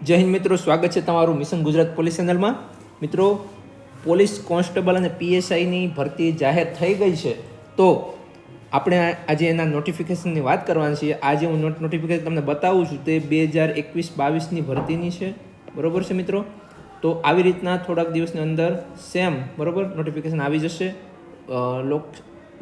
જય હિન્દ મિત્રો, સ્વાગત છે તમારું મિશન ગુજરાત પોલીસ ચેનલમાં. મિત્રો, પોલીસ કોન્સ્ટેબલ અને પીએસઆઈની ભરતી જાહેર થઈ ગઈ છે. તો આપણે આજે એના નોટિફિકેશનની વાત કરવાની છે. આજે હું નોટિફિકેશન તમને બતાવું છું તે બે હજાર એકવીસ બાવીસની ભરતીની છે. બરોબર છે મિત્રો? તો આવી રીતના થોડાક દિવસની અંદર સેમ, બરોબર? નોટિફિકેશન આવી જશે. લોક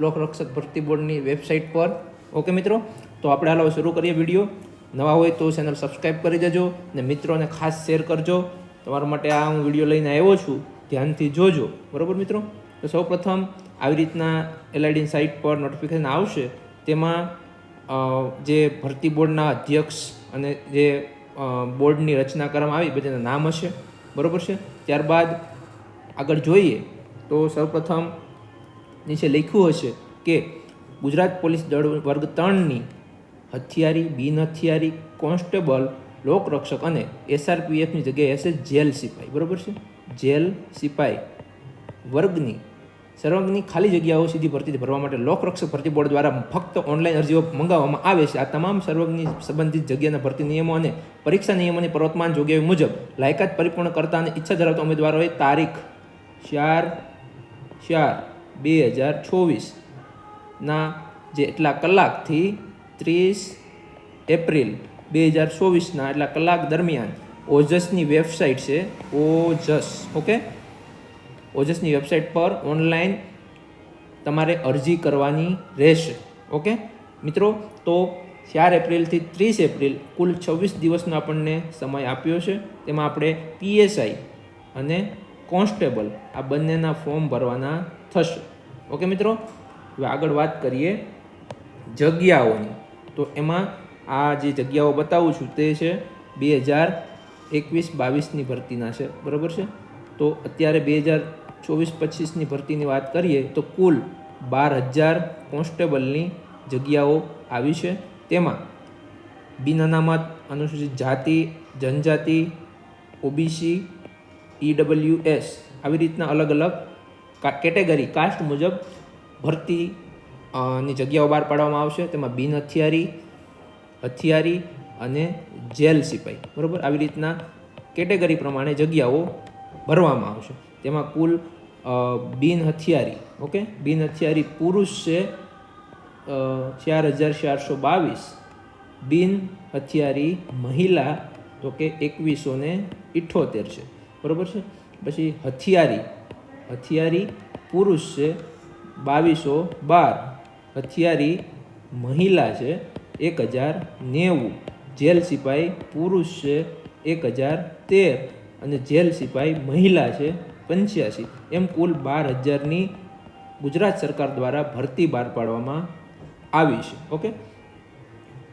લોકરક્ષક ભરતી બોર્ડની વેબસાઇટ પર. ઓકે મિત્રો? તો આપણે હાલો શરૂ કરીએ વીડિયો. નવા હોય તો ચેનલ સબસ્ક્રાઈબ કરી દેજો અને મિત્રોને ખાસ શેર કરજો. તમારા માટે આ હું વીડિયો લઈને આવ્યો છું, ધ્યાનથી જોજો. બરાબર મિત્રો? તો સૌપ્રથમ આવી રીતના એલઆઈડી સાઇટ પર નોટિફિકેશન આવશે. તેમાં જે ભરતી બોર્ડના અધ્યક્ષ અને જે બોર્ડની રચના કરવામાં આવી, બધાના નામ હશે. બરાબર છે? ત્યારબાદ આગળ જોઈએ તો સૌપ્રથમ નીચે લખ્યું હશે કે ગુજરાત પોલીસ દળ વર્ગ ત્રણની હથિયારી, બિન હથિયારી, કોન્સ્ટેબલ, લોકરક્ષક અને એસઆરપીએફની જગ્યાએ હશે જેલ સિપાઈ. બરોબર છે? જેલ સિપાઈ. વર્ગની, સર્વાંગની ખાલી જગ્યાઓ સીધી ભરતી ભરવા માટે લોકરક્ષક ભરતી બોર્ડ દ્વારા ફક્ત ઓનલાઈન અરજીઓ મંગાવવામાં આવે છે. આ તમામ સર્વંગની સંબંધિત જગ્યાના ભરતી નિયમો અને પરીક્ષા નિયમોની પ્રવર્તમાન જોગવાઈ મુજબ લાયકાત પરિપૂર્ણ કરતા અને ઈચ્છા ધરાવતા ઉમેદવારોએ તારીખ ચાર ચાર, બે હજાર ચોવીસના જે એટલા કલાકથી ત્રીસ એપ્રિલ બે હજાર ચોવીસના એટલા કલાક દરમિયાન ઓજસની વેબસાઇટ છે, ઓજસ, ઓકે? ઓજસની વેબસાઇટ પર ઓનલાઈન તમારે અરજી કરવાની રહેશે, ઓકે? મિત્રો, તો ચાર એપ્રિલથી ત્રીસ એપ્રિલ કુલ છવ્વીસ દિવસનો આપણને સમય આપ્યો છે. તેમાં આપણે પીએસઆઈ અને કોન્સ્ટેબલ આ બંનેના ફોર્મ ભરવાના થશે. ઓકે મિત્રો? હવે આગળ વાત કરીએ જગ્યાઓની. તો એમાં આ જે જગ્યાઓ બતાવું છું તે છે બે હજાર એકવીસ બાવીસની ભરતીના છે. બરાબર છે? તો અત્યારે બે હજાર ચોવીસ પચીસની ભરતીની વાત કરીએ તો કુલ બાર હજાર કોન્સ્ટેબલની જગ્યાઓ આવી છે. તેમાં બિન અનામત, અનુસૂચિત જાતિ, જનજાતિ, ઓબીસી, ઈડબ્લ્યુએસ આવી રીતના અલગ અલગ કેટેગરી, કાસ્ટ મુજબ ભરતી ની જગ્યાઓ બહાર પાડવામાં આવશે. તેમાં બિન હથિયારી હથિયારી અને જેલ સિપાઈ, બરાબર? આવી રીતના કેટેગરી પ્રમાણે જગ્યાઓ ભરવામાં આવશે. તેમાં કુલ બિન હથિયારી, ઓકે? બિન હથિયારી પુરુષ છે ચાર હજાર ચારસો બાવીસ. બિન હથિયારી મહિલા, તો કે એકવીસો ને ઇઠ્ઠોતેર છે. બરાબર છે? પછી હથિયારી હથિયારી પુરુષ છે, બાવીસો બાર. હથિયારી મહિલા છે, એક હજાર નેવું. જેલ સિપાઈ પુરુષ છે, એક હજાર તેર. અને જેલ સિપાઈ મહિલા છે, પંચ્યાસી. એમ કુલ બાર હજારની ગુજરાત સરકાર દ્વારા ભરતી બહાર પાડવામાં આવી છે. ઓકે?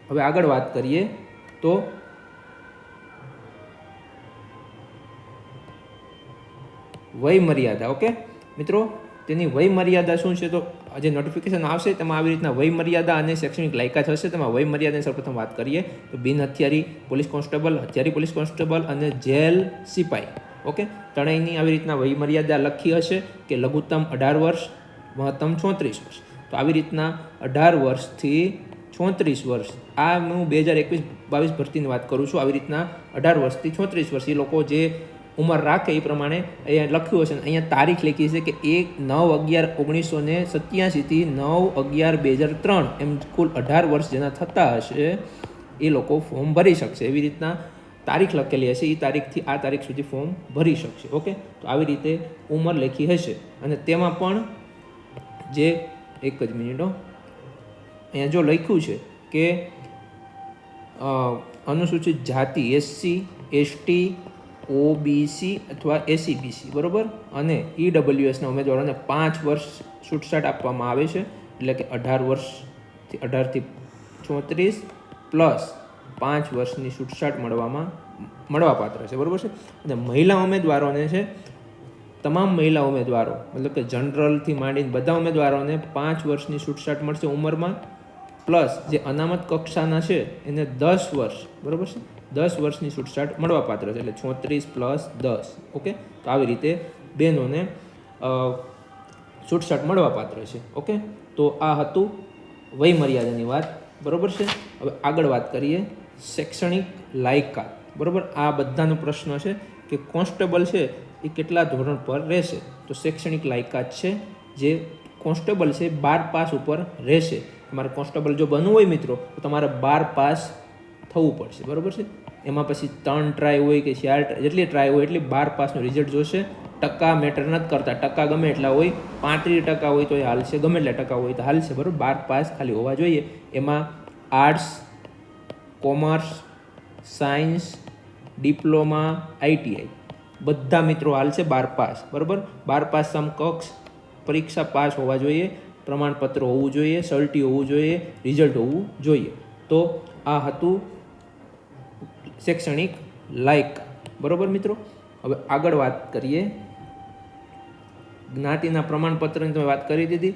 હવે આગળ વાત કરીએ તો વય મર્યાદા. ઓકે? મિત્રો તેની વય મર્યાદા શું છે? તો જે નોટિફિકેશન આવશે, તેમાં આવી રીતના વય મર્યાદા અને શૈક્ષણિક લાયકાત હશે, તેમાં વય મર્યાદાની સૌપ્રથમ વાત કરીએ, તો બિન હથિયારી પોલીસ કોન્સ્ટેબલ, હથિયારી પોલીસ કોન્સ્ટેબલ અને જેલ સિપાઈ. ઓકે? ત્રણેયની આવી રીતના વય મર્યાદા લખી હશે કે લઘુત્તમ અઢાર વર્ષ, મહત્તમ ચોત્રીસ વર્ષ. તો આવી રીતના અઢાર વર્ષથી ચોત્રીસ વર્ષ. આ હું બે હજાર એકવીસ બાવીસ ભરતીની વાત કરું છું. આવી રીતના અઢાર વર્ષથી ચોત્રીસ વર્ષ. એ લોકો જે ઉંમર રાખે એ પ્રમાણે અહીંયા લખ્યું હશે. અહીંયા તારીખ લખી છે કે એક નવ અગિયાર ઓગણીસો ને સત્યાસીથી નવ અગિયાર બે હજાર ત્રણ એમ કુલ અઢાર વર્ષ જેના થતા હશે એ લોકો ફોર્મ ભરી શકશે. એવી રીતના તારીખ લખેલી હશે. એ તારીખથી આ તારીખ સુધી ફોર્મ ભરી શકશે. ઓકે? તો આવી રીતે ઉંમર લખી હશે. અને તેમાં પણ જે એક જ મિનિટો અહીંયા જો લખ્યું છે કે અનુસૂચિત જાતિ, એસસી, એસટી ઓબીસી અથવા એસીબીસી બરાબર? અને ઈડબ્લ્યુએસના ઉમેદવારોને પાંચ વર્ષ છૂટછાટ આપવામાં આવે છે, એટલે કે અઢાર વર્ષથી અઢારથી ચોત્રીસ પ્લસ પાંચ વર્ષની છૂટછાટ મળવામાં, મળવાપાત્ર છે, બરાબર છે? અને મહિલા ઉમેદવારોને છે, તમામ મહિલા ઉમેદવારો, મતલબ કે જનરલથી માંડીને બધા ઉમેદવારોને પાંચ વર્ષની છૂટછાટ મળશે ઉંમરમાં, પ્લસ જે અનામત કક્ષાના છે, એને દસ વર્ષ, બરાબર છે? દસ વર્ષની છૂટછાટ મળવાપાત્ર છે. એટલે ચોત્રીસ પ્લસ દસ. ઓકે? તો આવી રીતે બહેનોને છૂટછાટ મળવાપાત્ર છે. ઓકે? તો આ હતું વયમર્યાદાની વાત. બરાબર છે? હવે આગળ વાત કરીએ શૈક્ષણિક લાયકાત. બરાબર? આ બધાનો પ્રશ્ન છે કે કોન્સ્ટેબલ છે એ કેટલા ધોરણ પર રહેશે? તો શૈક્ષણિક લાયકાત છે જે કોન્સ્ટેબલ છે બાર પાસ ઉપર રહેશે. તમારે કોન્સ્ટેબલ જો બનવું હોય મિત્રો, તો તમારે બાર પાસ થવું પડશે, બરાબર છે? એમાં પછી ત્રણ ટ્રાય હોય કે ચાર જેટલી ટ્રાય હોય એટલી બાર પાસનું રિઝલ્ટ જોશે. ટકા મેટર નથી કરતા, ટકા ગમે એટલા હોય, પાંત્રીસ ટકા હોય તો એ હાલશે, ગમે એટલા ટકા હોય તો હાલશે, બરાબર? બાર પાસ ખાલી હોવા જોઈએ. એમાં arts commerce science diploma ITI બધા મિત્રો હાલશે બાર પાસ, બરાબર? બાર પાસ સમકક્ષ પરીક્ષા પાસ હોવા જોઈએ, પ્રમાણપત્ર હોવું જોઈએ સર્ટી હોવું જોઈએ રિઝલ્ટ હોવું જોઈએ. તો આ હતું શૈક્ષણિક લાયક. બરાબર મિત્રો? હવે આગળ વાત કરીએ. જ્ઞાતિના પ્રમાણપત્રની તમે વાત કરી દીધી.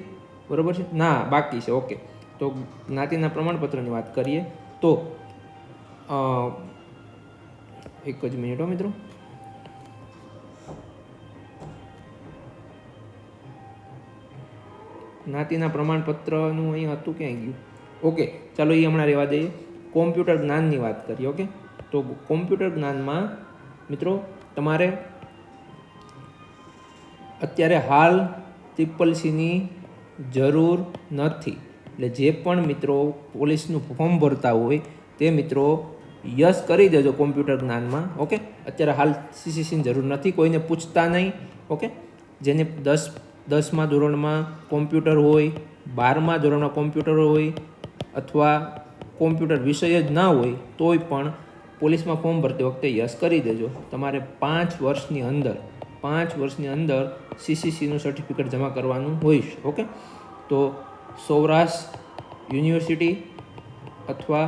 બરાબર છે? ના, બાકી છે. ઓકે. તો જ્ઞાતિના પ્રમાણપત્રની વાત કરીએ. તો એક જ મિનિટ હો મિત્રો. જ્ઞાતિના પ્રમાણપત્રનું અહીં હતું ક્યાંય ગયું? ઓકે, ચાલો એ હમણાં રહેવા દઈએ. કોમ્પ્યુટર જ્ઞાનની વાત કરીએ, ઓકે? તો કોમ્પ્યુટર જ્ઞાનમાં, મિત્રો, તમારે અત્યારે હાલ ટ્રિપલ સીની જરૂર નથી. એટલે જે પણ મિત્રો પોલીસનું ફોર્મ ભરતા હોય, તે મિત્રો યસ કરી દેજો કોમ્પ્યુટર જ્ઞાનમાં, ઓકે? અત્યારે હાલ સીસીસીની જરૂર નથી, કોઈને પૂછતા નહીં, ઓકે? જેને દસ, દસમા ધોરણમાં કોમ્પ્યુટર હોય, બારમા ધોરણમાં કોમ્પ્યુટર હોય, અથવા કોમ્પ્યુટર વિષય જ ના હોય, તોય પણ પોલીસમાં ફોર્મ ભરતી વખતે યસ કરી દેજો. તમારે પાંચ વર્ષની અંદર, પાંચ વર્ષની અંદર સીસીસીનું સર્ટિફિકેટ જમા કરવાનું છે, ઓકે? તો સૌરાષ્ટ્ર યુનિવર્સિટી અથવા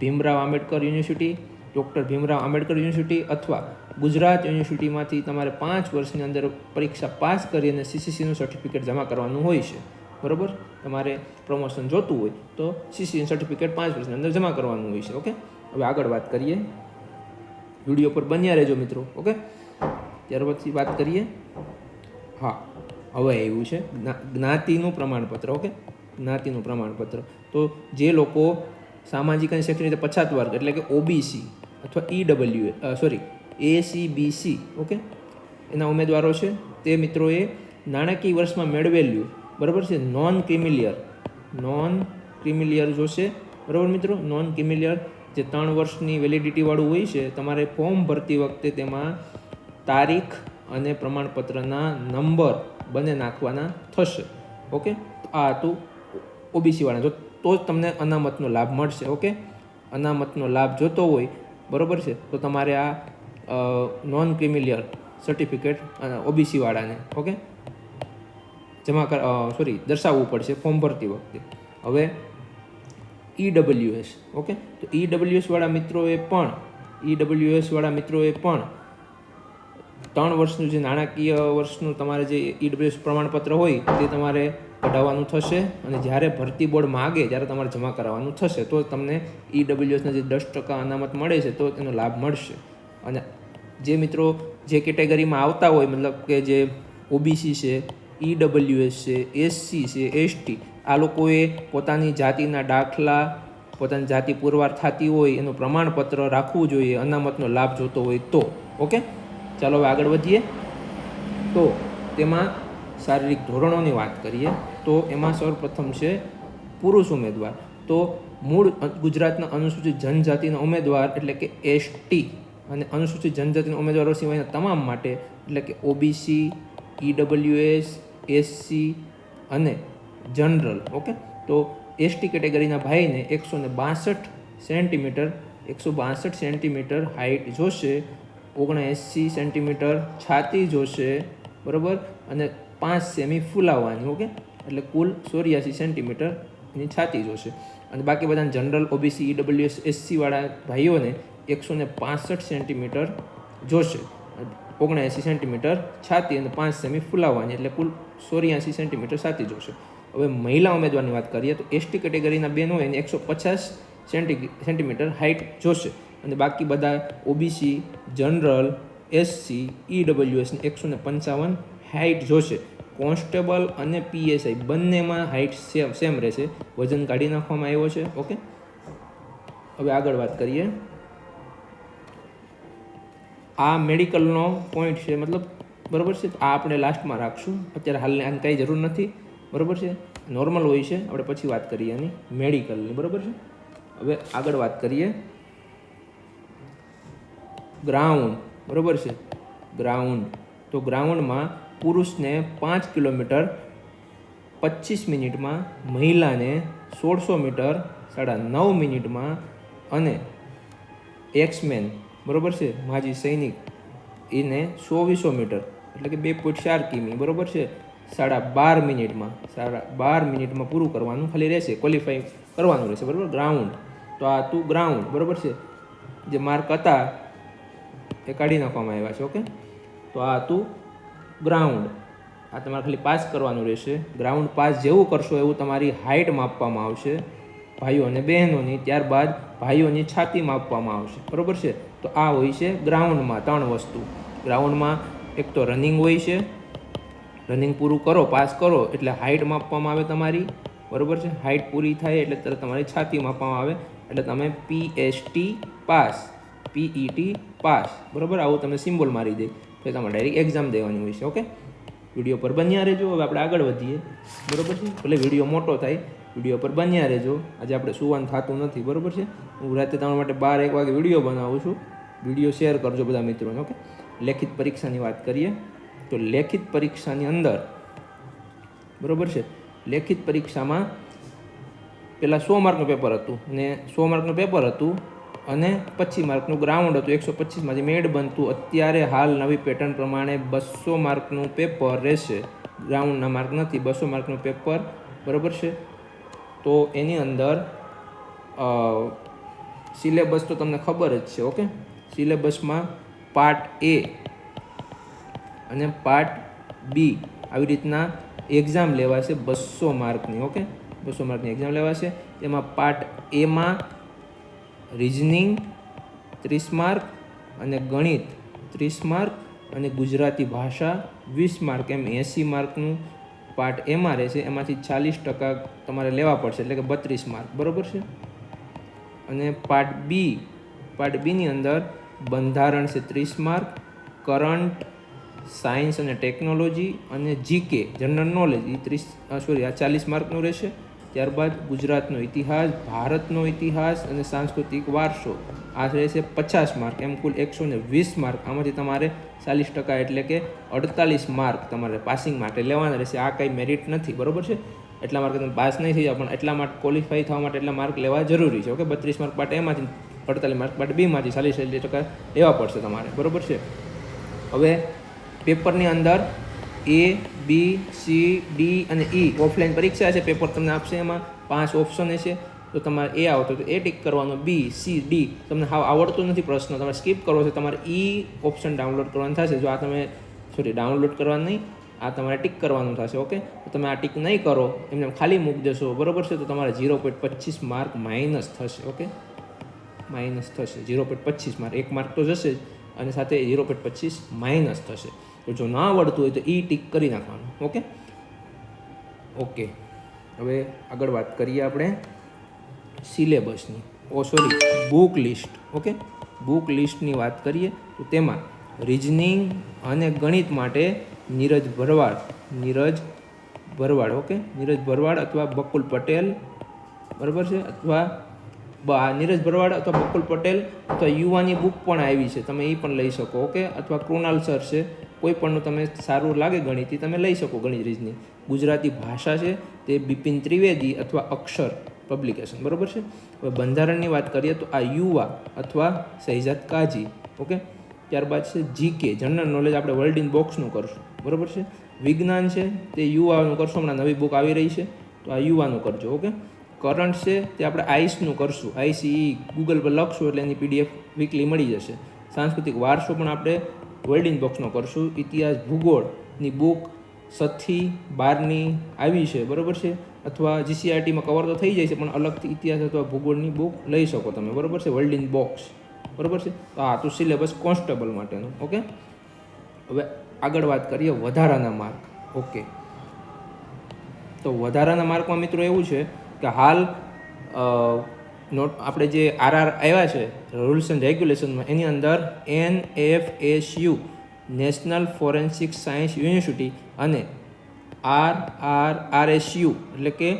Bhimrao Ambedkar university, doctor Bhimrao Ambedkar university અથવા ગુજરાત યુનિવર્સિટીમાંથી તમારે પાંચ વર્ષની અંદર પરીક્ષા પાસ કરી અને સીસીસીનું સર્ટિફિકેટ જમા કરવાનું હોય છે, બરાબર? તમારે પ્રમોશન જોતું હોય તો સીસીસીનું સર્ટિફિકેટ પાંચ વર્ષની અંદર જમા કરવાનું હોય છે, ઓકે? હવે આગળ વાત કરીએ. વીડિયો પર બન્યા રહેજો મિત્રો, ઓકે? ત્યાર પછી વાત કરીએ. હા, હવે એવું છે જ્ઞા- જ્ઞાતિનું પ્રમાણપત્ર, ઓકે? જ્ઞાતિનું પ્રમાણપત્ર. તો જે લોકો સામાજિક અને શૈક્ષણિક રીતે પછાત વર્ગ, એટલે કે ઓબીસી અથવા ઈડબલ્યુ સોરી એસીબીસી ઓકે? એના ઉમેદવારો છે. તે મિત્રોએ નાણાકીય વર્ષમાં મેળવેલું, બરાબર છે? નોન ક્રિમિલિયર નોન ક્રિમિલિયર જોશે. બરાબર મિત્રો? નોન ક્રિમિલિયર જે ત્રણ વર્ષની વેલિડિટીવાળું હોય છે, તમારે ફોર્મ ભરતી વખતે તેમાં તારીખ અને પ્રમાણપત્રના નંબર બંને નાખવાના થશે. ઓકે આ હતું ઓબીસીવાળા જો, તો જ તમને અનામતનો લાભ મળશે. ઓકે અનામતનો લાભ જોતો હોય, બરાબર છે? તો તમારે આ નોન ક્રિમિલિયર સર્ટિફિકેટ ઓબીસીવાળાને ઓકે જમા કર સોરી દર્શાવવું પડશે ફોર્મ ભરતી વખતે. હવે ઈડબ્લ્યુએસ ઓકે તો ઈડબ્લ્યુએસ વાળા મિત્રોએ પણ ઈડબ્લ્યુએસ વાળા મિત્રોએ પણ ત્રણ વર્ષનું જે નાણાકીય વર્ષનું તમારે જે ઈડબ્લ્યુએસ પ્રમાણપત્ર હોય, તે તમારે કઢાવવાનું થશે. અને જ્યારે ભરતી બોર્ડ માગે, ત્યારે તમારે જમા કરાવવાનું થશે. તો તમને ઈડબ્લ્યુએસના જે દસ ટકા અનામત મળે છે, તો તેનો લાભ મળશે. અને જે મિત્રો જે કેટેગરીમાં આવતા હોય, મતલબ કે જે ઓબીસી છે ઈડબ્લ્યુએસ છે એસસી છે એસટી આ લોકોએ પોતાની જાતિના દાખલા, પોતાની જાતિ પુરવાર થતી હોય એનું પ્રમાણપત્ર રાખવું જોઈએ, અનામતનો લાભ જોતો હોય તો. ઓકે? ચાલો હવે આગળ વધીએ. તો તેમાં શારીરિક ધોરણોની વાત કરીએ, તો એમાં સૌપ્રથમ છે પુરુષ ઉમેદવાર. તો મૂળ ગુજરાતના અનુસૂચિત જનજાતિના ઉમેદવાર એટલે કે એસટી અને અનુસૂચિત જનજાતિના ઉમેદવારો સિવાયના તમામ માટે, એટલે કે ઓબીસી, ઈડબ્લ્યુએસ, એસસી અને જનરલ, ઓકે? તો એસટી કેટેગરીના ભાઈને એકસો ને બાસઠ સેન્ટીમીટર, એકસો બાસઠ સેન્ટીમીટર હાઇટ જોશે, ઓગણએંસી સેન્ટીમીટર છાતી જોશે, બરાબર? અને પાંચ સેમી ફૂલાવવાની ઓકે? એટલે કુલ ચોર્યાસી સેન્ટીમીટર એની છાતી જોશે. અને બાકી બધા જનરલ, ઓબીસી, ઈડબ્લ્યુએસ એસસી વાળા ભાઈઓને એકસો ને પાસઠ સેન્ટીમીટર જોશે. ઓગણએંસી સેન્ટીમીટર છાતી અને પાંચ સેમી ફૂલાવવાની એટલે કુલ ચોર્યાસી સેન્ટીમીટર છાતી જોશે. હવે મહિલા ઉમેદવારની વાત કરીએ તો એસટી કેટેગરીના બેન એને એકસો પચાસ સેન્ટી, સેન્ટીમીટર હાઇટ જોશે. અને બાકી બધા ઓબીસી જનરલ એસસી ઈડબ્લ્યુએસને એકસો ને પંચાવન હાઇટ જોશે. કોન્સ્ટેબલ અને પીએસઆઈ બંનેમાં હાઇટ સેમ સેમ રહેશે. વજન કાઢી નાખવામાં આવ્યો છે. ઓકે હવે આગળ વાત કરીએ. આ મેડિકલનો પોઈન્ટ છે, મતલબ બરાબર છે? આ આપણે લાસ્ટમાં રાખશું. અત્યારે હાલને આની કાંઈ જરૂર નથી. બરાબર છે? નોર્મલ હોય છે. આપણે પછી વાત કરીએ એની મેડિકલની બરાબર છે? હવે આગળ વાત કરીએ. ગ્રાઉન્ડ બરાબર છે? ગ્રાઉન્ડ તો ગ્રાઉન્ડમાં પુરુષને પાંચ કિલોમીટર પચીસ મિનિટમાં, મહિલાને સોળસો મીટર, સાડા નવ મિનિટમાં અને એક્સમેન બરાબર છે? માજી સૈનિક. એને ચોવીસો મીટર. એટલે કે બે પોઈન્ટ ચાર કિમી. બરાબર છે? સાડા બાર મિનિટમાં, સાડા બાર મિનિટમાં પૂરું કરવાનું, ખાલી રહેશે ક્વોલિફાઈ કરવાનું રહેશે, બરાબર? ગ્રાઉન્ડ તો આ તું ગ્રાઉન્ડ બરાબર છે? જે માર્ક હતા, એ કાઢી નાખવામાં આવ્યા છે ઓકે તો આ તું ગ્રાઉન્ડ આ તમારે ખાલી પાસ કરવાનું રહેશે. ગ્રાઉન્ડ પાસ જેવું કરશો એવું તમારી હાઇટ માપવામાં આવશે, ભાઈઓ અને બહેનોની. ત્યારબાદ ભાઈઓની છાતી માપવામાં આવશે, બરાબર છે? તો આ હોય છે ગ્રાઉન્ડમાં ત્રણ વસ્તુ. ગ્રાઉન્ડમાં એક તો રનિંગ હોય છે રનિંગ પૂરું કરો, પાસ કરો, એટલે હાઇટ માપવામાં આવે તમારી, બરાબર છે? હાઇટ પૂરી થાય એટલે તરત તમારી છાતી માપવામાં આવે, એટલે તમે પીએસટી પાસ પીઈટી પાસ, બરાબર? આવું તમે સિમ્બોલ મારી દે, તો તમારે ડાયરેક્ટ એક્ઝામ દેવાની હોય છે ઓકે વીડિયો પર બન્યા રહેજો, હવે આપણે આગળ વધીએ, બરાબર છે? ભલે વીડિયો મોટો થાય વીડિયો પર બન્યા રહેજો. આજે આપણે સુવાનું થતું નથી, બરાબર છે? હું રાતે તમારા માટે બાર એક વાગે વીડિયો બનાવું છું. વીડિયો શેર કરજો બધા મિત્રોને ઓકે લેખિત પરીક્ષાની વાત કરીએ. તો લેખિત પરીક્ષાની અંદર, બરોબર છે? લેખિત પરીક્ષામાં પહેલાં સો માર્કનું પેપર હતું ને સો માર્કનું પેપર હતું અને પચીસ માર્કનું ગ્રાઉન્ડ હતું. એકસો પચીસમાંથી મેડ બનતું અત્યારે હાલ નવી પેટર્ન પ્રમાણે બસો માર્કનું પેપર રહેશે. ગ્રાઉન્ડના માર્ક નથી, બસો માર્કનું પેપર, બરાબર છે? તો એની અંદર સિલેબસ તો તમને ખબર જ છે, ઓકે? સિલેબસમાં પાર્ટ એ અને પાર્ટ બી આવી રીતના એક્ઝામ લેવાશે બસો માર્કની ઓકે બસો માર્કની એક્ઝામ લેવાશે. તેમાં પાર્ટ એમાં રિઝનિંગ ત્રીસ માર્ક અને ગણિત ત્રીસ માર્ક અને ગુજરાતી ભાષા વીસ માર્ક, એમ એંસી માર્કનું પાર્ટ એમાં રહેશે. એમાંથી ચાલીસ ટકા તમારે લેવા પડશે, એટલે કે બત્રીસ માર્ક, બરાબર છે? અને પાર્ટ બી પાર્ટ બીની અંદર બંધારણ છે ત્રીસ માર્ક, કરંટ સાયન્સ અને ટેકનોલોજી અને જીકે, જનરલ નોલેજ એ ત્રીસ સોરી, આ ચાલીસ માર્કનું રહેશે. ત્યારબાદ ગુજરાતનો ઇતિહાસ, ભારતનો ઇતિહાસ અને સાંસ્કૃતિક વારસો. આ રહેશે પચાસ માર્ક, એમ કુલ એકસો ને વીસ માર્ક. આમાંથી તમારે ચાલીસ ટકા એટલે કે અડતાલીસ માર્ક તમારે પાસિંગ માટે લેવાના રહેશે. આ કંઈ મેરિટ નથી, બરોબર છે? એટલા માર્ક તમે પાસ નહીં થઈ જાઓ, પણ એટલા માટે ક્વોલિફાઈ થવા માટે એટલા માર્ક લેવા જરૂરી છે. ઓકે? બત્રીસ માર્ક માટે એમાંથી, અડતાલીસ માર્ક માટે બીમાંથી ચાલીસ ચાલીસ ટકા લેવા પડશે તમારે. બરોબર છે? હવે પેપરની અંદર એ, બી, સી, ડી અને ઈ ઓફલાઈન પરીક્ષા છે. પેપર તમને આપશે એમાં. પાંચ ઓપ્શન છે તો તમારે એ આવતો તો એ ટીક કરવાનો. B, C, D. તમને હાવ આવડતું નથી પ્રશ્ન. તમારે સ્કીપ કરવો છે. તમારે ઈ ઓપ્શન ડાઉનલોડ કરવાનું થશે. જો આ તમે સોરી ડાઉનલોડ કરવાનું નહીં, આ તમારે ટીક કરવાનું થશે ઓકે તો તમે આ ટીક નહીં કરો. એમને ખાલી મૂક દેશો. બરોબર છે? તો તમારે ઝીરો પોઈન્ટ પચીસ માર્ક માઇનસ થશે ઓકે માઇનસ થશે. ઝીરો પોઈન્ટ પચીસ માર્ક. એક માર્ક તો જશે અને સાથે ઝીરો પોઈન્ટ પચીસ માઇનસ થશે. તો જો ના આવડતું હોય તો એ ટીક કરી નાખવાનું, ઓકે? ઓકે, હવે આગળ વાત કરીએ આપણે સિલેબસની. ઓ, sorry, book list, okay? Book લિસ્ટની વાત કરીએ તો તેમાં રિઝનિંગ અને ગણિત માટે નીરજ ભરવાડ નીરજ ભરવાડ, ઓકે? નીરજ ભરવાડ અથવા બકુલ પટેલ, બરાબર છે? અથવા નીરજ ભરવાડ અથવા બકુલ પટેલ અથવા યુવાની બુક પણ આવી છે, તમે એ પણ લઈ શકો, ઓકે? અથવા કૃણાલ સર છે કોઈ પણનું તમે સારું લાગે ગણિત તમે લઈ શકો ગણિત રીઝની ગુજરાતી ભાષા છે તે બિપિન ત્રિવેદી અથવા અક્ષર પબ્લિકેશન બરાબર છે? હવે બંધારણની વાત કરીએ તો આ યુવા અથવા સહેજાદ કાજી, ઓકે? ત્યારબાદ છે જીકે જનરલ નોલેજ આપણે વર્લ્ડ ઇન બોક્સનું કરશું, બરાબર છે? વિજ્ઞાન છે તે યુવાનું કરશું, હમણાં નવી બુક આવી રહી છે, તો આ યુવાનું કરજો, ઓકે? કરંટ છે તે આપણે આઈસનું કરશું આઈસીઈ ગૂગલ પર લખશું એટલે એની પીડીએફ વીકલી મળી જશે. સાંસ્કૃતિક વારસો પણ આપણે વર્લ્ડ ઇન બોક્સનો કરશું. ઇતિહાસ ભૂગોળની બુક સથી બારની આવી છે, બરાબર છે? અથવા જીસીઆરટીમાં કવર તો થઈ જાય છે, પણ અલગથી ઇતિહાસ અથવા ભૂગોળની બુક લઈ શકો તમે, બરાબર છે? વેલ્ડિંગ બોક્સ બરાબર છે? તો આ તો સિલેબસ કોન્સ્ટેબલ માટેનું ઓકે હવે આગળ વાત કરીએ વધારાના માર્ક ઓકે તો વધારાના માર્કમાં મિત્રો એવું છે કે હાલ નોટ આપણે જે આરઆર આવ્યા છે રૂલ્સ એન્ડ રેગ્યુલેશનમાં એની અંદર N F S U national forensic science university અને R R R S U એટલે કે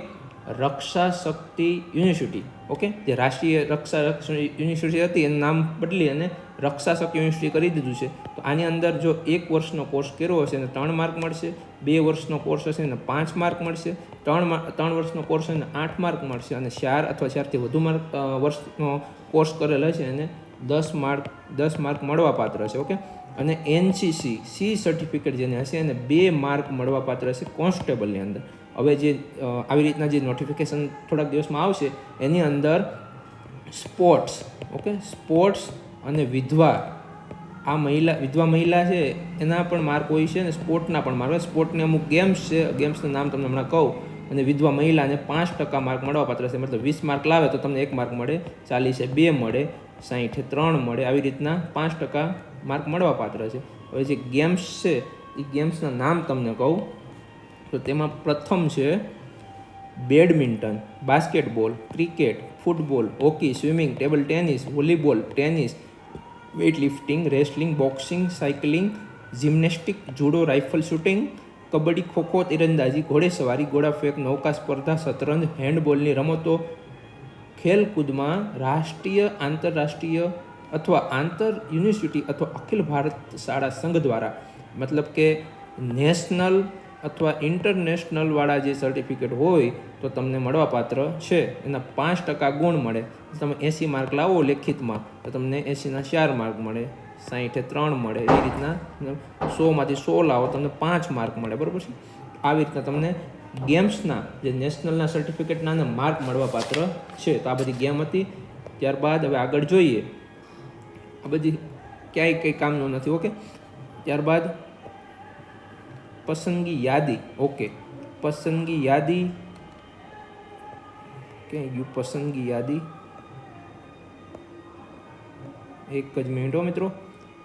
રક્ષા શક્તિ યુનિવર્સિટી. ઓકે જે રાષ્ટ્રીય રક્ષા યુનિવર્સિટી હતી, એનું નામ બદલી અને રક્ષા શક્તિ યુનિવર્સિટી કરી દીધું છે. તો આની અંદર જો એક વર્ષનો કોર્સ કર્યો હશે, એને ત્રણ માર્ક મળશે. બે વર્ષનો કોર્સ હશે, એને પાંચ માર્ક મળશે. ત્રણ ત્રણ વર્ષનો કોર્સ હશે ને આઠ માર્ક મળશે. અને ચાર અથવા ચારથી વધુ માર્ક વર્ષનો કોર્સ કરેલ હશે એને દસ માર્ક દસ માર્ક મળવા પાત્ર છે. ઓકે અને એનસીસી સી સર્ટિફિકેટ જેને હશે, એને બે માર્ક મળવા પાત્ર હશે કોન્સ્ટેબલની અંદર. હવે જે આવી રીતના જે નોટિફિકેશન થોડાક દિવસમાં આવશે, એની અંદર સ્પોર્ટ્સ ઓકે સ્પોર્ટ્સ અને વિધવા. આ મહિલા, વિધવા મહિલા છે, એના પણ માર્ક હોય છે અને સ્પોર્ટના પણ માર્ક સ્પોર્ટની અમુક ગેમ્સ છે ગેમ્સનું નામ તમને હમણાં કહું, અને વિધવા મહિલાને પાંચ ટકા માર્ક મળવા પાત્ર છે. મતલબ વીસ માર્ક લાવે તો તમને એક માર્ક મળે, ચાલીસે બે મળે, સાહીઠે ત્રણ મળે, આવી રીતના પાંચ ટકા માર્ક મળવા પાત્ર છે. હવે જે ગેમ્સ છે, એ ગેમ્સના નામ તમને કહું તો તેમાં પ્રથમ છે badminton, basketball, cricket, football, hockey, swimming, table tennis, volleyball, tennis weight lifting wrestling, boxing, cycling, gymnastic, judo, rifle shooting, kabaddi kho kho તીરંદાજી, ઘોડેસવારી, ગોળાફેંક, નૌકા સ્પર્ધા, શતરંજ હેન્ડબોલની રમતો, ખેલકૂદમાં રાષ્ટ્રીય, આંતરરાષ્ટ્રીય અથવા આંતર યુનિવર્સિટી અથવા અખિલ ભારત શાળા સંઘ દ્વારા, મતલબ કે નેશનલ અથવા ઇન્ટરનેશનલવાળા જે સર્ટિફિકેટ હોય તો તમને મળવાપાત્ર છે. એના પાંચ ટકા ગુણ મળે. તમે એંસી માર્ક લાવો લેખિતમાં, તો તમને એંસીના ચાર માર્ક મળે, સાહીઠે ત્રણ મળે, એ રીતના સોમાંથી સો લાવો, તમને પાંચ માર્ક મળે, બરાબર છે? આવી રીતના તમને ગેમ્સના જે નેશનલના સર્ટિફિકેટના માર્ક મળવાપાત્ર છે. તો આ બધી ગેમ હતી. ત્યારબાદ હવે આગળ જોઈએ. આ બધી ક્યાંય કંઈ કામનું નથી, ઓકે? ત્યારબાદ પસંદગી યાદી, ઓકે. પસંદગી યાદી, કે ગયું પસંદગી યાદી. એક જ મિનિટો મિત્રો.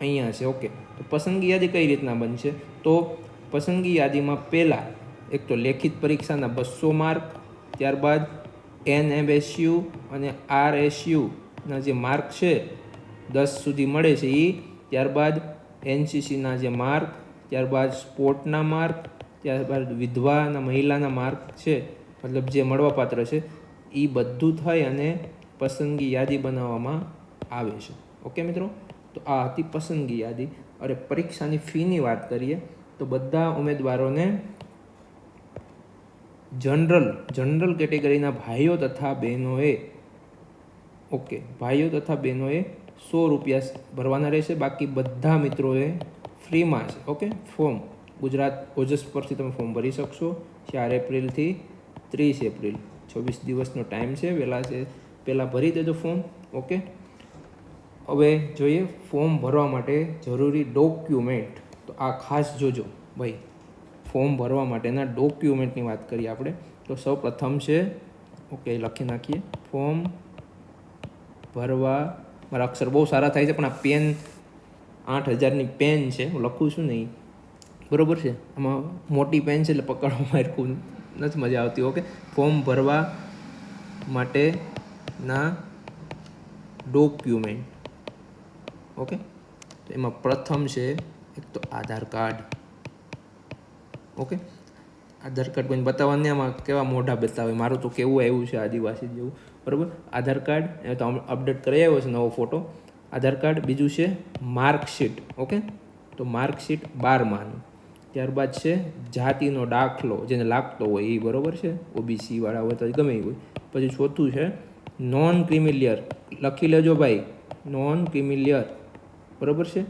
અહીંયા છે, ઓકે. તો પસંદગી યાદી કઈ રીતના બનશે? તો પસંદગી યાદીમાં પહેલાં એક તો લેખિત પરીક્ષાના બસો માર્ક, ત્યારબાદ એન એમ એસયુ અને આર એસયુના જે માર્ક છે, દસ સુધી મળે છે એ ત્યારબાદ એનસીસીના જે માર્ક ત્યારબાદ સ્પોર્ટના માર્ક, ત્યારબાદ વિધવાના, મહિલાના માર્ક છે, મતલબ જે મળવાપાત્ર છે એ બધું થઈ અને પસંદગી યાદી બનાવવામાં આવે છે. ઓકે મિત્રો? તો આ હતી પસંદગી યાદી. અરે, પરીક્ષાની ફીની વાત કરીએ, તો બધા ઉમેદવારોને જનરલ જનરલ કેટેગરીના ભાઈઓ તથા બહેનોએ, ઓકે, ભાઈઓ તથા બહેનોએ સો રૂપિયા ભરવાના રહેશે. બાકી બધા મિત્રોએ ફ્રીમાં છે ઓકે ફોર્મ ગુજરાત ઓજસ પરથી તમે ફોર્મ ભરી શકશો. ચાર એપ્રિલથી ત્રીસ એપ્રિલ. છવ્વીસ દિવસનો ટાઈમ છે. પહેલાં છે, પહેલાં ભરી દેજો ફોર્મ ઓકે હવે જોઈએ ફોર્મ ભરવા માટે જરૂરી ડોક્યુમેન્ટ તો આ ખાસ જોજો ભાઈ. ફોર્મ ભરવા માટેના ડોક્યુમેન્ટની વાત કરીએ આપણે. તો સૌ પ્રથમ છે ઓકે લખી નાખીએ. ફોર્મ ભરવા, મારા અક્ષર બહુ સારા થાય છે, પણ આ પેન આઠ હજારની પેન છે, હું લખું છું નહીં બરોબર છે? આમાં મોટી પેન છે એટલે પકડવામાં એટલું નથી મજા આવતી ઓકે ફોર્મ ભરવા માટેના ડોક્યુમેન્ટ ઓકે તો એમાં પ્રથમ છે, એક તો Aadhaar card okay Aadhaar card કોઈને બતાવવાની આમાં કેવા મોઢા બતાવે? મારું તો કેવું આવ્યું છે આદિવાસી જેવું, બરાબર? આધાર કાર્ડ, એ તો અપડેટ કરી આવ્યો છે નવો ફોટો આધાર કાર્ડ, બીજું છે માર્કશીટ, ઓકે? તો માર્કશીટ બારમાનું ત્યારબાદ છે જાતિનો દાખલો, જેને લાગતો હોય એ બરાબર છે? ઓબીસીવાળા હોય તો ગમે એ હોય. પછી ચોથું છે નોન ક્રિમિલિયર લખી લેજો ભાઈ નોન ક્રિમિલિયર બરાબર છે?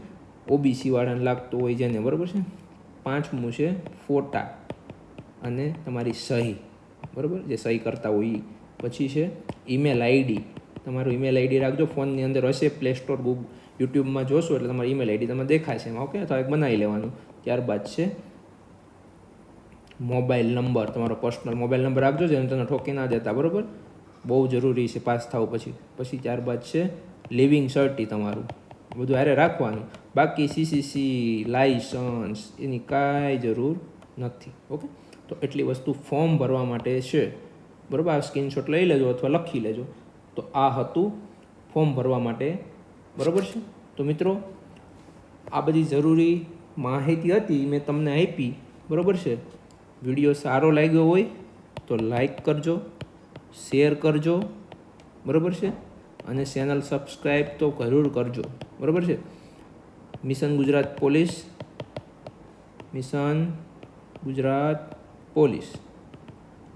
ઓબીસીવાળાને લાગતો હોય જેને, બરાબર છે? પાંચમું છે ફોટા અને તમારી સહી, બરાબર? જે સહી કરતા હોય એ પછી છે ઈમેલ આઈડી તમારું ઈમેલ આઈડી રાખજો. ફોનની અંદર હશે પ્લે સ્ટોર ગૂગલ યુટ્યુબમાં જોશો એટલે તમારી ઈમેલ આઈડી તમને દેખાશે એમાં ઓકે એક બનાવી લેવાનું. ત્યારબાદ છે મોબાઈલ નંબર, તમારો પર્સનલ મોબાઈલ નંબર રાખજો, જેને તમને ઠોકી ના દેતા, બરાબર? બહુ જરૂરી છે પાસ થાવ પછી. પછી ત્યારબાદ છે લિવિંગ સર્ટી તમારું. બધું હારે રાખવાનું. બાકી સીસીસી લાઇસન્સ એની કાંઈ જરૂર નથી ઓકે તો એટલી વસ્તુ ફોર્મ ભરવા માટે છે. બરાબર? આ સ્ક્રીનશોટ લઈ લેજો અથવા લખી લેજો. તો આ હતું ફોર્મ ભરવા માટે. બરાબર છે? તો મિત્રો, આ બધી જરૂરી માહિતી હતી મેં તમને આપી. બરાબર છે? વીડિયો સારો લાગ્યો હોય તો લાઈક કરજો, શેર કરજો. બરાબર છે? અને ચેનલ સબસ્ક્રાઈબ તો જરૂર કરજો. બરાબર છે? Mission Gujarat police, mission Gujarat police.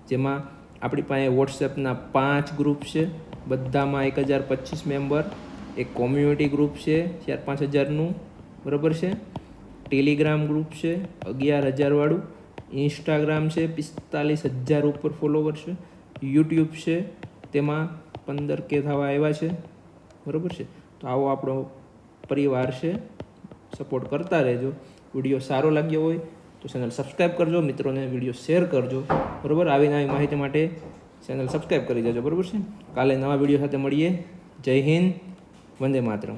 જેમાં આપણી પાસે વોટ્સએપના પાંચ ગ્રુપ છે. બધામાં એક હજાર પચીસ મેમ્બર એક કોમ્યુનિટી ગ્રુપ છે, ચાર પાંચ હજારનું, બરાબર છે? ટેલિગ્રામ ગ્રુપ છે, અગિયાર હજારવાળું ઇન્સ્ટાગ્રામ છે, પિસ્તાલીસ હજાર ઉપર ફોલોવર છે. યુટ્યુબ છે, તેમાં પંદર કે થવા આવ્યા છે, બરાબર છે? તો આવો આપણો પરિવાર છે સપોર્ટ કરતા રહેજો. વીડિયો સારો લાગ્યો હોય તો ચેનલ સબસ્ક્રાઈબ કરજો, મિત્રોને વીડિયો શેર કરજો. બરાબર? આવી નવી માહિતી માટે ચેનલ સબસ્ક્રાઈબ કરી દેજો. બરાબર છે? કાલે નવા વીડિયો સાથે મળીએ. જય હિન્દ. વંદે માતરમ.